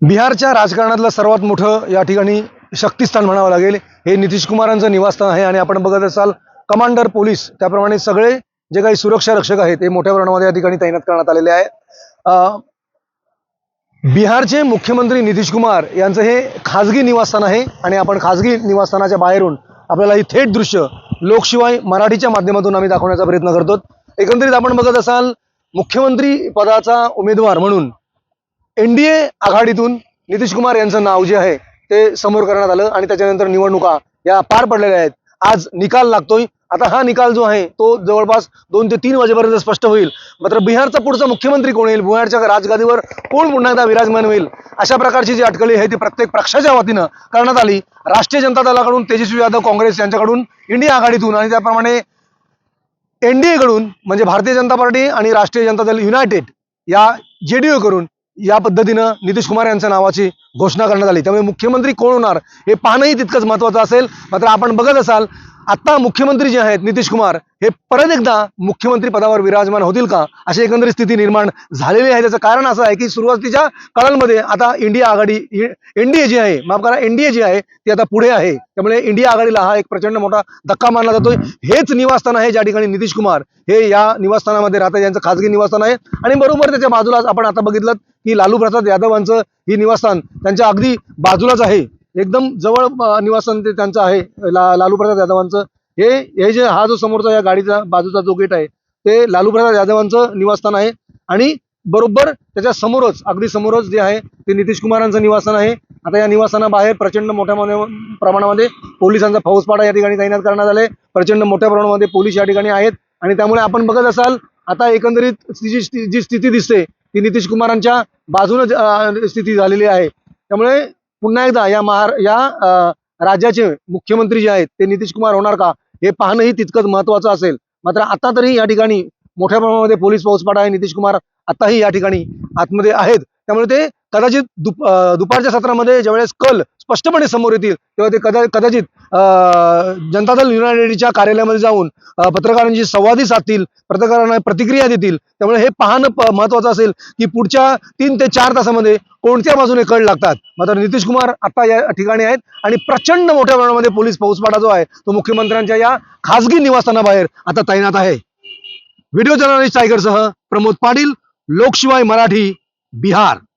बिहारच्या राजकारणातलं सर्वात मोठं या ठिकाणी शक्तिस्थान म्हणावं लागेल. हे नितीश कुमारांचं निवासस्थान आहे आणि आपण बघत असाल कमांडर पोलीस त्याप्रमाणे सगळे जे काही सुरक्षा रक्षक आहेत ते मोठ्या प्रमाणामध्ये या ठिकाणी तैनात करण्यात आलेले आहे बिहारचे मुख्यमंत्री नितीश कुमार यांचं हे खाजगी निवासस्थान आहे आणि आपण खाजगी निवासस्थानाच्या बाहेरून आपल्याला ही थेट दृश्य लोकशिवाय मराठीच्या माध्यमातून आम्ही दाखवण्याचा प्रयत्न करतो एकंदरीत आपण बघत असाल मुख्यमंत्री पदाचा उमेदवार म्हणून एनडीए आघाडीतून नितीश कुमार यांचं नाव जे आहे ते समोर करण्यात आलं आणि त्याच्यानंतर निवडणुका या पार पडलेल्या आहेत. आज निकाल लागतोय. आता हा निकाल जो आहे तो जवळपास दोन ते तीन वाजेपर्यंत स्पष्ट होईल. मात्र बिहारचा पुढचा मुख्यमंत्री कोण येईल? बिहारच्या राजगादीवर कोण पुन्हा एकदा विराजमान होईल? अशा प्रकारची जी अटकळी आहे ती प्रत्येक पक्षाच्या वतीनं करण्यात आली. राष्ट्रीय जनता दलाकडून तेजस्वी यादव काँग्रेस यांच्याकडून इंडिया आघाडीतून आणि त्याप्रमाणे एनडीएकडून म्हणजे भारतीय जनता पार्टी आणि राष्ट्रीय जनता दल युनायटेड या जे डी कडून या पद्धतीनं नितीश कुमार यांच्या नावाची घोषणा करण्यात आली. त्यामुळे मुख्यमंत्री कोण होणार हे पाहणंही तितकंच महत्वाचं असेल. मात्र आपण बघत असाल आता मुख्यमंत्री जे आहेत नितीश कुमार हे परत एकदा मुख्यमंत्री पदावर विराजमान होतील का? अशी एकंदरीत स्थिती निर्माण झालेली आहे. त्याचं कारण असं आहे की सुरुवातीच्या काळांमध्ये आता इंडिया आघाडी एनडीए जी आहे माफ करा एनडीए जी आहे ती आता पुढे आहे. त्यामुळे इंडिया आघाडीला हा एक प्रचंड मोठा धक्का मानला जातोय. हेच निवासस्थान आहे ज्या ठिकाणी नितीश कुमार हे या निवासस्थानामध्ये राहतात यांचं खाजगी निवासस्थान आहे. आणि बरोबर त्याच्या बाजूलाच आपण आता बघितलं की लालू प्रसाद यादवांचं ही निवासस्थान त्यांच्या अगदी बाजूलाच आहे. एकदम जवळ निवासन ते त्यांचं आहे ला लालू प्रसाद यादवांचं. हे हे जे हा जो समोरचा या गाडीचा बाजूचा जो गेट आहे ते लालू प्रसाद यादवांचं निवासस्थान आहे. आणि बरोबर त्याच्या समोरच अगदी समोरच जे आहे ते नितीश कुमारांचं निवासस्थान आहे. आता या निवासस्थानाबाहेर प्रचंड मोठ्या मोठ्या प्रमाणामध्ये पोलिसांचा फौजपाडा या ठिकाणी तैनात करण्यात आले. प्रचंड मोठ्या प्रमाणामध्ये पोलीस या ठिकाणी आहेत. आणि त्यामुळे आपण बघत असाल आता एकंदरीत जी जी- जी स्थिती दिसते ती नितीश कुमारांच्या बाजूने स्थिती झालेली आहे. त्यामुळे पुन्हा एकदा या महार या राज्याचे मुख्यमंत्री जे आहेत ते नितीश कुमार होणार का? हे पाहणंही तितकंच महत्वाचं असेल. मात्र आता तरी या ठिकाणी मोठ्या प्रमाणामध्ये पोलीस फौजपाडा आहे. नितीश कुमार आताही या ठिकाणी आतमध्ये आहेत. त्यामुळे ते कदाचित दुप दुपारच्या सत्रामध्ये ज्यावेळेस कल स्पष्टपणे समोर येतील तेव्हा ते कदा कदाचित जनता दल युनायटेडच्या कार्यालयामध्ये जाऊन पत्रकारांशी संवादही साधतील पत्रकारांना प्रतिक्रिया देतील. त्यामुळे हे पाहणं महत्वाचं असेल की पुढच्या तीन ते चार तासामध्ये कोणत्या बाजूने कळ लागतात. मात्र नितीश कुमार आता या ठिकाणी आहेत आणि प्रचंड मोठ्या प्रमाणामध्ये पोलीस पाऊसपाडा जो आहे तो मुख्यमंत्र्यांच्या या खासगी निवासस्थानाबाहेर आता तैनात आहे. व्हिडिओ जर्नलिस्ट टायगरसह प्रमोद पाटील लोकशिवाय मराठी. બિહાર.